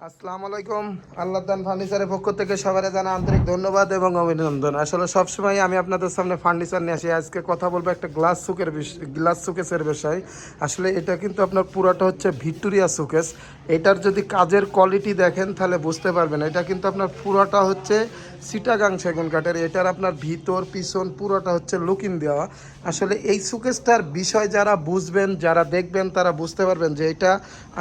আসসালামু আলাইকুম। আল্লাহদান ফার্নিচারের পক্ষ থেকে সবাই জানা আন্তরিক ধন্যবাদ এবং অভিনন্দন। আসলে সবসময় আমি আপনাদের সামনে ফার্নিচার নিয়ে আসি। আজকে কথা বলব একটা গ্লাস সুকের গ্লাস সুকেসের বিষয়। আসলে এটা কিন্তু আপনার পুরোটা হচ্ছে ভিক্টোরিয়া সুকেস। এটার যদি কাজের কোয়ালিটি দেখেন, তাহলে বুঝতে পারবেন। এটা কিন্তু আপনার পুরোটা হচ্ছে সিটাগাং সেগুন কাঠের। এটার আপনার ভিতর, পিছন পুরোটা হচ্ছে লুকিং দেওয়া। আসলে এই সুকেসটার বিষয় যারা বুঝবেন, যারা দেখবেন, তারা বুঝতে পারবেন যে এটা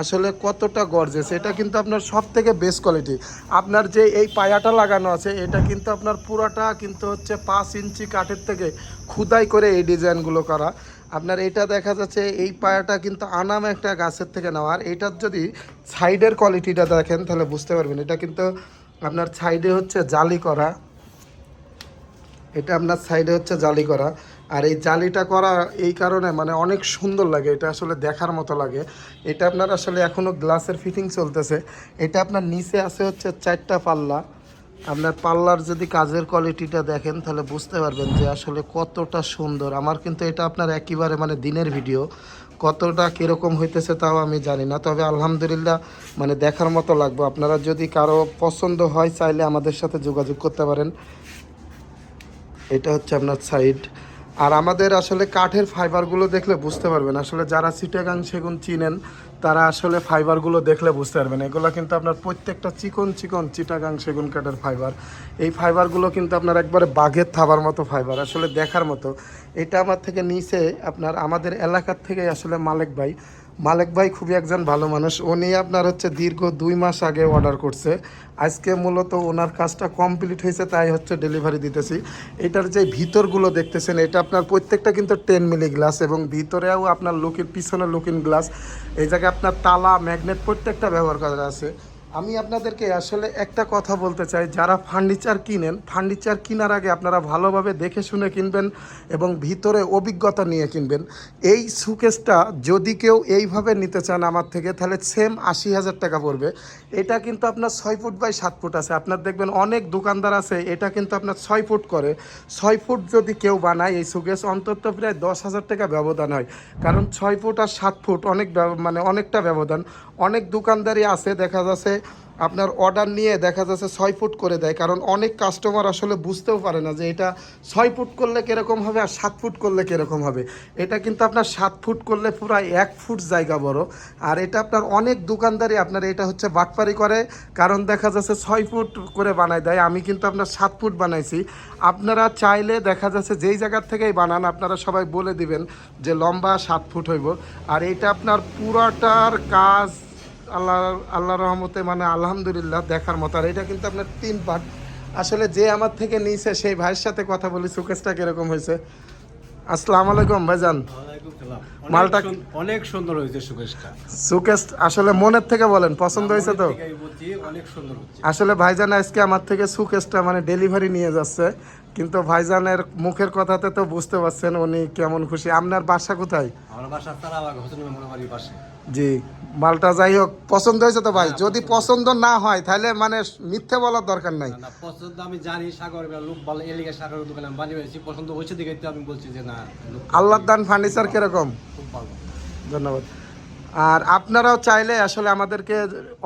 আসলে কতটা গর্জেস এটা কিন্তু আপনার সব থেকে বেস্ট কোয়ালিটি আপনার যে এই পায়াটা লাগানো আছে, এটা কিন্তু আপনার পুরোটা কিন্তু হচ্ছে পাঁচ ইঞ্চি কাঠের থেকে খুদাই করে এই ডিজাইনগুলো করা। আপনার এটা দেখা যাচ্ছে, এই পায়াটা কিন্তু আনাম একটা গাছের থেকে নেওয়া। আর এটার যদি সাইডের কোয়ালিটিটা দেখেন, তাহলে বুঝতে পারবেন, এটা কিন্তু আপনার সাইডে হচ্ছে জালি করা। এটা আপনার সাইডে হচ্ছে জালি করা। আর এই জালিটা করা এই কারণে মানে অনেক সুন্দর লাগে, এটা আসলে দেখার মতো লাগে। এটা আপনার আসলে এখনও গ্লাসের ফিটিং চলতেছে। এটা আপনার নিচে আছে হচ্ছে চারটা পাল্লা। আপনার পার্লার যদি কাজের কোয়ালিটিটা দেখেন, তাহলে বুঝতে পারবেন যে আসলে কতটা সুন্দর। আমার কিন্তু এটা আপনার একেবারে মানে দিনের ভিডিও কতটা কীরকম হইতেছে তাও আমি জানি না। তবে আলহামদুলিল্লাহ মানে দেখার মতো লাগবে। আপনারা যদি কারও পছন্দ হয়, চাইলে আমাদের সাথে যোগাযোগ করতে পারেন। এটা হচ্ছে আপনার সাইড আর আমাদের আসলে কাঠের ফাইবারগুলো দেখলে বুঝতে পারবেন। আসলে যারা চিটাগাং সেগুন চিনেন, তারা আসলে ফাইবারগুলো দেখলে বুঝতে পারবেন। এগুলো কিন্তু আপনার প্রত্যেকটা চিকন চিকন চিটাগাং সেগুন কাঠের ফাইবার এই ফাইবারগুলো কিন্তু আপনার একবারে বাঘের থাবার মতো ফাইবার আসলে দেখার মতো। এটা আমার থেকে নিচে আপনার আমাদের এলাকার থেকে আসলে মালিক ভাই। মালেক ভাই খুবই একজন ভালো মানুষ। উনি আপনার হচ্ছে দীর্ঘ দুই মাস আগে অর্ডার করছে। আজকে মূলত ওনার কাজটা কমপ্লিট হয়েছে, তাই হচ্ছে ডেলিভারি দিতেছি। এটার যে ভিতরগুলো দেখতেছেন, এটা আপনার প্রত্যেকটা কিন্তু টেন মিলি গ্লাস এবং ভিতরেও আপনার লুকিন পিছনে লুকিন গ্লাস এই জায়গায় আপনার তালা ম্যাগনেট প্রত্যেকটা ব্যবহার করা আছে। আমি আপনাদেরকে আসলে একটা কথা বলতে চাই। যারা ফার্নিচার কিনেন, ফার্নিচার কেনার আগে আপনারা ভালোভাবে দেখে শুনে কিনবেন এবং ভিতরে অভিজ্ঞতা নিয়ে কিনবেন। এই সুকেসটা যদি কেউ এইভাবে নিতে চান আমার থেকে, তাহলে সেম আশি হাজার টাকা পড়বে। এটা কিন্তু আপনার ছয় ফুট বাই সাত ফুট আছে। আপনার দেখবেন অনেক দোকানদার আছে, এটা কিন্তু আপনার ছয় ফুট করে। ছয় ফুট যদি কেউ বানায়, এই সুকেস অন্তত প্রায় দশ হাজার টাকা ব্যবধান হয়। কারণ ছয় ফুট আর সাত ফুট অনেক মানে অনেকটা ব্যবধান। অনেক দোকানদারই আছে, দেখা যাচ্ছে আপনার অর্ডার নিয়ে দেখা যাচ্ছে ছয় ফুট করে দেয়, কারণ অনেক কাস্টমার আসলে বুঝতেও পারে না যে এটা ছয় ফুট করলে কীরকম হবে আর সাত ফুট করলে কীরকম হবে। এটা কিন্তু আপনার সাত ফুট করলে পুরো এক ফুট জায়গা বড়। আর এটা আপনার অনেক দোকানদারই আপনার এটা হচ্ছে বাটপারি করে, কারণ দেখা যাচ্ছে ছয় ফুট করে বানায় দেয়। আমি কিন্তু আপনার সাত ফুট বানাইছি। আপনারা চাইলে দেখা যাচ্ছে যেই জায়গার থেকেই বানান, আপনারা সবাই বলে দিবেন যে লম্বা সাত ফুট হইব। আর এটা আপনার পুরাটার কাজ আল্লাহ আল্লাহ রহমতে মানে আলহামদুলিল্লাহ দেখার মতো। আর এটা কিন্তু আপনার তিন পার্ট। আসলে যে আমার থেকে নিয়েছে সেই ভাইয়ের সাথে কথা বলি সুকেশটা কীরকম হয়েছে? আসসালামু আলাইকুম ভাইজান। মালটা- অনেক সুন্দর হয়েছে সুকেশটা। সুকেশ আসলে মনের থেকে বলেন পছন্দ হয়েছে তো? অনেক সুন্দর আসলে ভাইজান আজকে আমার থেকে সুকেশটা মানে ডেলিভারি নিয়ে যাচ্ছে। কিন্তু ভাইজানের মুখের কথাতে তো বুঝতে পারছেন উনি কেমন খুশি। আপনার বাসা কোথায়? আমার বাসা তারাবাগ হোসেন পাশে। জি মালটা যাই হোক পছন্দ হয়েছে তো ভাই। যদি পছন্দ না হয় তাহলে মানে মিথ্যে বলার দরকার নাই। পছন্দ আমি জানি সাগর লোক ভালো এলিগে সাগরের দোকানে আমি বানিয়ে হয়েছি পছন্দ হয়েছে দেখে আমি বলছি যে না আল্লাহ দান ফার্নিচার কীরকম? খুব ভালো। ধন্যবাদ। আর আপনারাও চাইলে আসলে আমাদেরকে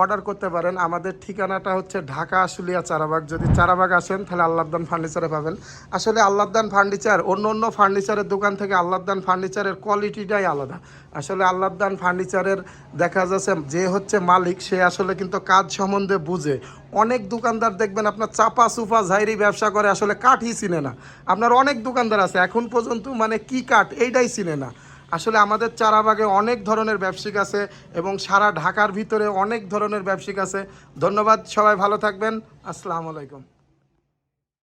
অর্ডার করতে পারেন। আমাদের ঠিকানাটা হচ্ছে ঢাকা আশুলিয়া চারাবাগ। যদি চারাবাগ আসেন, তাহলে আল্লাহদান ফার্নিচারে পাবেন। আসলে আল্লাহদান ফার্নিচার অন্য অন্য ফার্নিচারের দোকান থেকে আল্লাহদান ফার্নিচারের কোয়ালিটিটাই আলাদা। আসলে আল্লাহদান ফার্নিচারের দেখা যাচ্ছে যে হচ্ছে মালিক, সে আসলে কিন্তু কাজ সম্বন্ধে বুঝে। অনেক দোকানদার দেখবেন আপনার চাপা সুপা ঝাইরি ব্যবসা করে, আসলে কাঠই চিনে না। আপনার অনেক দোকানদার আছে, এখন পর্যন্ত মানে কি কাঠ, এইটাই চিনে না। আসলে আমাদের চারাবাগে অনেক ধরনের ব্যবসায়িক আছে এবং সারা ঢাকার ভিতরে অনেক ধরনের ব্যবসায়িক আছে। ধন্যবাদ, সবাই ভালো থাকবেন। আসসালামু আলাইকুম।